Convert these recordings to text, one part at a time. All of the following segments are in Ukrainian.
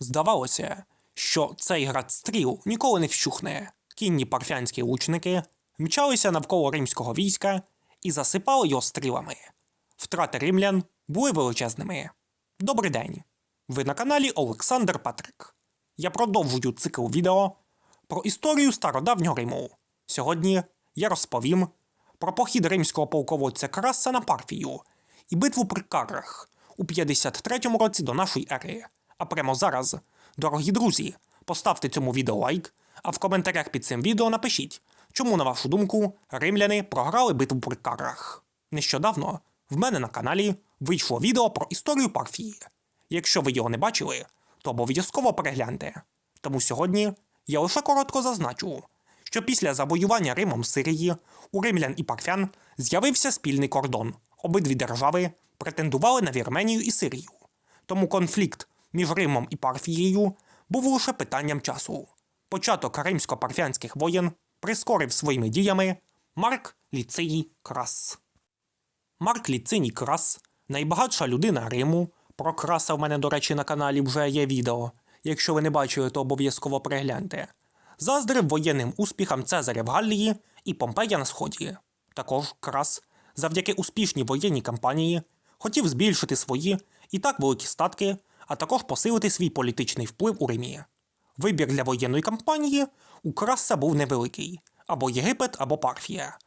Здавалося, що цей град стріл ніколи не вщухне. Кінні парфянські лучники мчалися навколо римського війська і засипали його стрілами. Втрати римлян були величезними. Добрий день! Ви на каналі Олександр Патрик. Я продовжую цикл відео про історію стародавнього Риму. Сьогодні я розповім про похід римського полководця Краса на Парфію і битву при Каррах у 53-му році до нашої ери. А прямо зараз, дорогі друзі, поставте цьому відео лайк, а в коментарях під цим відео напишіть, чому, на вашу думку, римляни програли битву при Каррах. Нещодавно в мене на каналі вийшло відео про історію Парфії. Якщо ви його не бачили, то обов'язково перегляньте. Тому сьогодні я лише коротко зазначу, що після завоювання Римом Сирії у римлян і парфян з'явився спільний кордон. Обидві держави претендували на Вірменію і Сирію. Тому конфлікт між Римом і Парфією був лише питанням часу. Початок римсько-парфянських воєн прискорив своїми діями Марк Ліциній Крас. Марк Ліциній Крас найбагатша людина Риму. Про краса в мене, до речі, на каналі вже є відео. Якщо ви не бачили, то обов'язково перегляньте. Заздрив воєнним успіхам Цезаря в Галлії і Помпея на Сході. Також Крас, завдяки успішній воєнній кампанії, хотів збільшити свої і так великі статки, а також посилити свій політичний вплив у Римі. Вибір для воєнної кампанії у Краса був невеликий або Єгипет, або Парфія.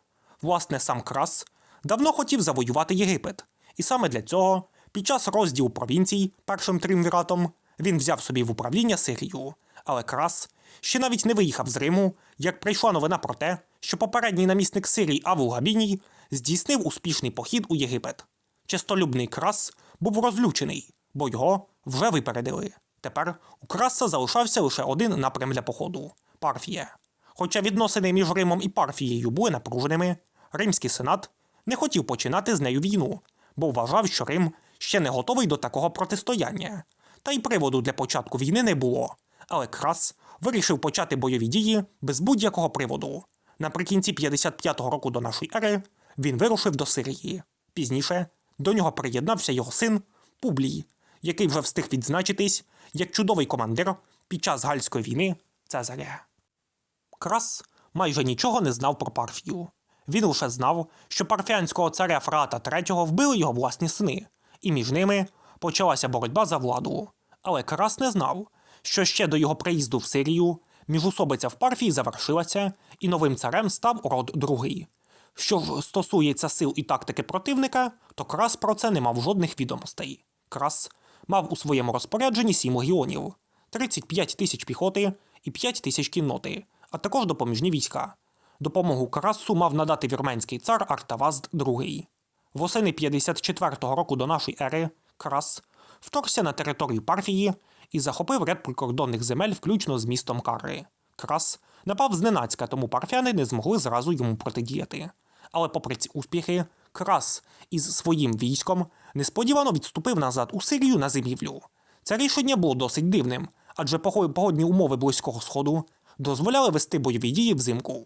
Власне, сам Крас давно хотів завоювати Єгипет, і саме для цього, під час розділу провінцій першим тримвіратом, він взяв собі в управління Сирію. Але Крас ще навіть не виїхав з Риму, як прийшла новина про те, що попередній намісник Сирії Авул Габіній здійснив успішний похід у Єгипет. Чистолюбний Крас був розлючений, бо його вже випередили. Тепер у Краса залишався лише один напрям для походу Парфія. Хоча відносини між Римом і Парфією були напруженими, Римський сенат не хотів починати з нею війну, бо вважав, що Рим ще не готовий до такого протистояння. Та й приводу для початку війни не було. Але Крас вирішив почати бойові дії без будь-якого приводу. Наприкінці 55-го року до нашої ери він вирушив до Сирії. Пізніше до нього приєднався його син Публій, який вже встиг відзначитись як чудовий командир під час Гальської війни Цезаря. Крас майже нічого не знав про Парфію. Він лише знав, що парфянського царя Фрата III вбили його власні сини, і між ними почалася боротьба за владу. Але Крас не знав, що ще до його приїзду в Сирію міжусобиця в Парфії завершилася, і новим царем став род другий. Що ж стосується сил і тактики противника, то Крас про це не мав жодних відомостей. Крас мав у своєму розпорядженні сім легіонів, 35 тисяч піхоти і 5 тисяч кінноти, а також допоміжні війська. Допомогу Красу мав надати вірменський цар Артавазд II. Восени 54-го року до нашої ери Крас вторгся на територію Парфії і захопив ряд прикордонних земель, включно з містом Кари. Крас напав зненацька, тому парфяни не змогли зразу йому протидіяти. Але, попри ці успіхи, Крас із своїм військом несподівано відступив назад у Сирію на зимівлю. Це рішення було досить дивним, адже погодні умови Близького Сходу дозволяли вести бойові дії взимку.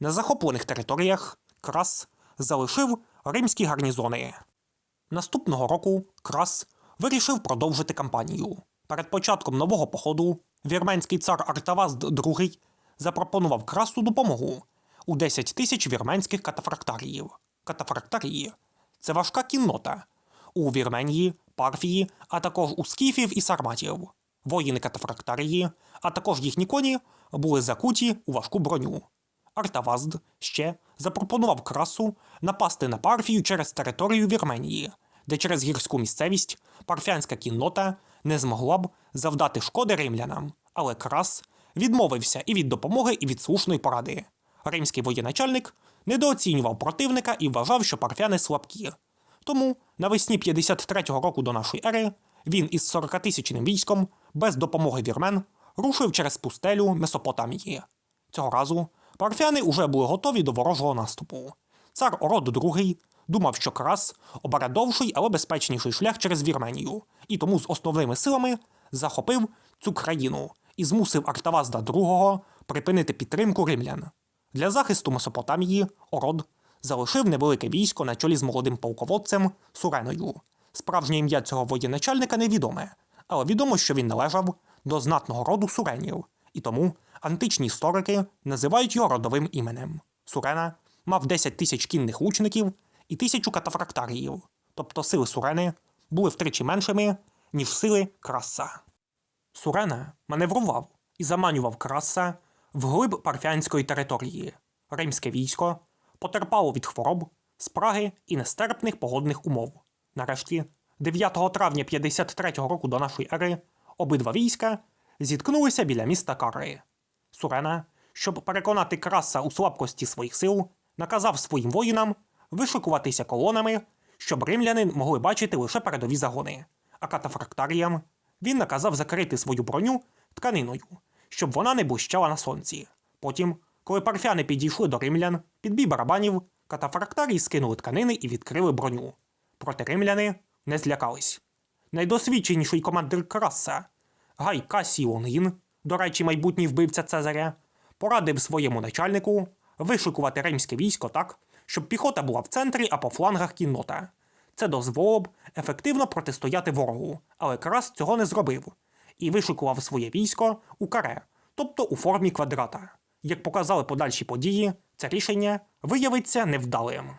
На захоплених територіях Крас залишив римські гарнізони. Наступного року Крас вирішив продовжити кампанію. Перед початком нового походу вірменський цар Артавазд II запропонував Красу допомогу у 10 тисяч вірменських катафрактаріїв. Катафрактарії це важка кіннота у Вірменії, Парфії, а також у скіфів і сарматів. Воїни катафрактарії, а також їхні коні були закуті у важку броню. Артавазд ще запропонував красу напасти на Парфію через територію Вірменії, де через гірську місцевість парфянська кіннота не змогла б завдати шкоди римлянам. Але крас відмовився і від допомоги, і від слушної поради. Римський воєначальник недооцінював противника і вважав, що парфяни слабкі. Тому навесні 53-го року до нашої ери він із 40-тисячним військом без допомоги вірмен рушив через пустелю Месопотамії. Цього разу парфяни уже були готові до ворожого наступу. Цар Ород II думав, що Крас обере довший, але безпечніший шлях через Вірменію, і тому з основними силами захопив цю країну і змусив Артавазда II припинити підтримку римлян. Для захисту Месопотамії Ород залишив невелике військо на чолі з молодим полководцем Суреною. Справжнє ім'я цього воєначальника невідоме, але відомо, що він належав до знатного роду суренів, і тому античні історики називають його родовим іменем. Сурена мав 10 тисяч кінних лучників і тисячу катафрактаріїв, тобто сили сурени були втричі меншими, ніж сили краса. Сурена маневрував і заманював краса вглиб парфянської території. Римське військо потерпало від хвороб, спраги і нестерпних погодних умов. Нарешті, 9 травня 53 року до нашої ери, обидва війська зіткнулися біля міста Кари. Сурена, щоб переконати краса у слабкості своїх сил, наказав своїм воїнам вишикуватися колонами, щоб римляни могли бачити лише передові загони, а катафрактаріям він наказав закрити свою броню тканиною, щоб вона не блищала на сонці. Потім, коли парфяни підійшли до римлян, під бій барабанів, катафрактарії скинули тканини і відкрили броню. Проте римляни не злякались. Найдосвідченіший командир Краса, Гай Касій Лонгін, до речі, майбутній вбивця Цезаря, порадив своєму начальнику вишикувати римське військо так, щоб піхота була в центрі, а по флангах кіннота. Це дозволило б ефективно протистояти ворогу, але Крас цього не зробив і вишикував своє військо у каре, тобто у формі квадрата. Як показали подальші події, це рішення виявиться невдалим.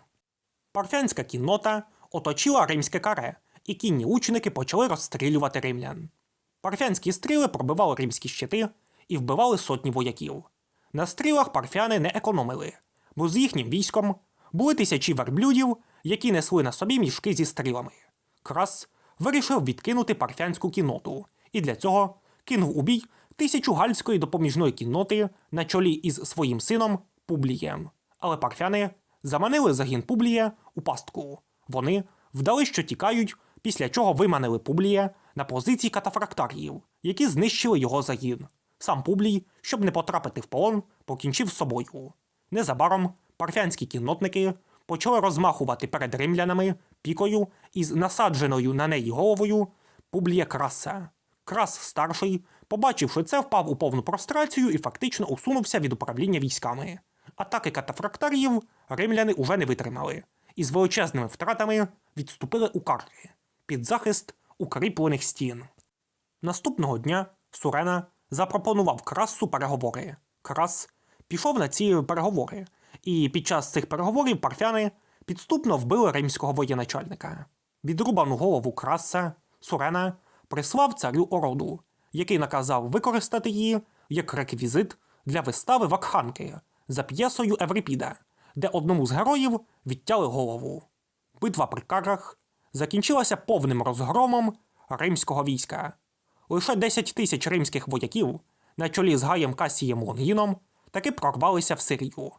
Парфянська кіннота оточила римське каре, і кінні лучники почали розстрілювати римлян. Парфянські стріли пробивали римські щити і вбивали сотні вояків. На стрілах парфяни не економили, бо з їхнім військом були тисячі верблюдів, які несли на собі мішки зі стрілами. Крас вирішив відкинути парфянську кінноту, і для цього кинув у бій тисячу гальської допоміжної кінноти на чолі із своїм сином Публієм. Але парфяни заманили загін Публія у пастку. Вони вдали, що тікають, після чого виманили Публія на позиції катафрактаріїв, які знищили його загін. Сам Публій, щоб не потрапити в полон, покінчив з собою. Незабаром парфянські кіннотники почали розмахувати перед римлянами пікою із насадженою на неї головою Публія Краса. Крас старший, побачивши це, впав у повну прострацію і фактично усунувся від управління військами. Атаки катафрактаріїв римляни уже не витримали, і з величезними втратами відступили у карти під захист укріплених стін. Наступного дня Сурена запропонував Красу переговори. Крас пішов на ці переговори, і під час цих переговорів парфяни підступно вбили римського воєначальника. Відрубану голову Краса Сурена прислав царю Ороду, який наказав використати її як реквізит для вистави вакханки за п'єсою Еврипіда, де одному з героїв відтяли голову. Битва при карах закінчилася повним розгромом римського війська. Лише 10 тисяч римських вояків на чолі з Гаєм Касієм Лонгіном таки прорвалися в Сирію.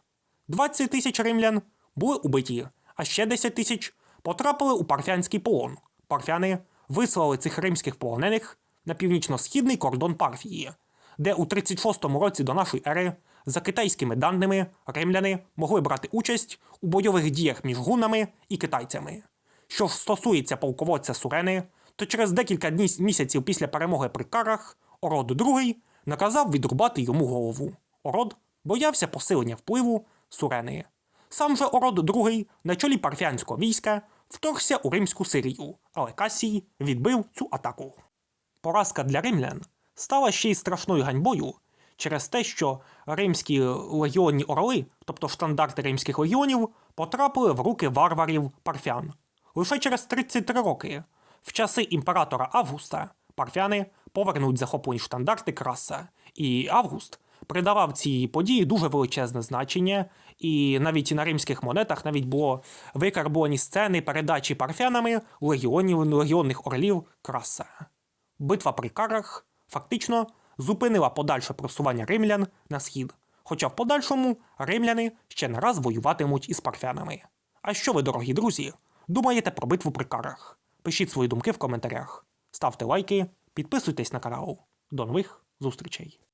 20 тисяч римлян були убиті, а ще 10 тисяч потрапили у парфянський полон. Парфяни вислали цих римських полонених на північно-східний кордон Парфії, де у 36-му році до нашої ери за китайськими даними римляни могли брати участь у бойових діях між гуннами і китайцями. Що ж стосується полководця Сурени, то через декілька днів місяців після перемоги при карах Ород II наказав відрубати йому голову. Ород боявся посилення впливу Сурени. Сам же Ород II на чолі парфянського війська вторгся у римську Сирію, але Касій відбив цю атаку. Поразка для римлян стала ще й страшною ганьбою через те, що римські легіонні орли, тобто штандарти римських легіонів, потрапили в руки варварів парфян. Лише через 33 роки, в часи імператора Августа, парфяни повернуть захоплені штандарти краса, і Август придавав цій події дуже величезне значення, і навіть на римських монетах навіть було викарбовані сцени передачі парфянами легіонів легіонних орлів краса. Битва при карах фактично зупинила подальше просування римлян на схід, хоча в подальшому римляни ще не раз воюватимуть із парфянами. А що ви, дорогі друзі, думаєте про битву при карах? Пишіть свої думки в коментарях, ставте лайки, підписуйтесь на канал. До нових зустрічей!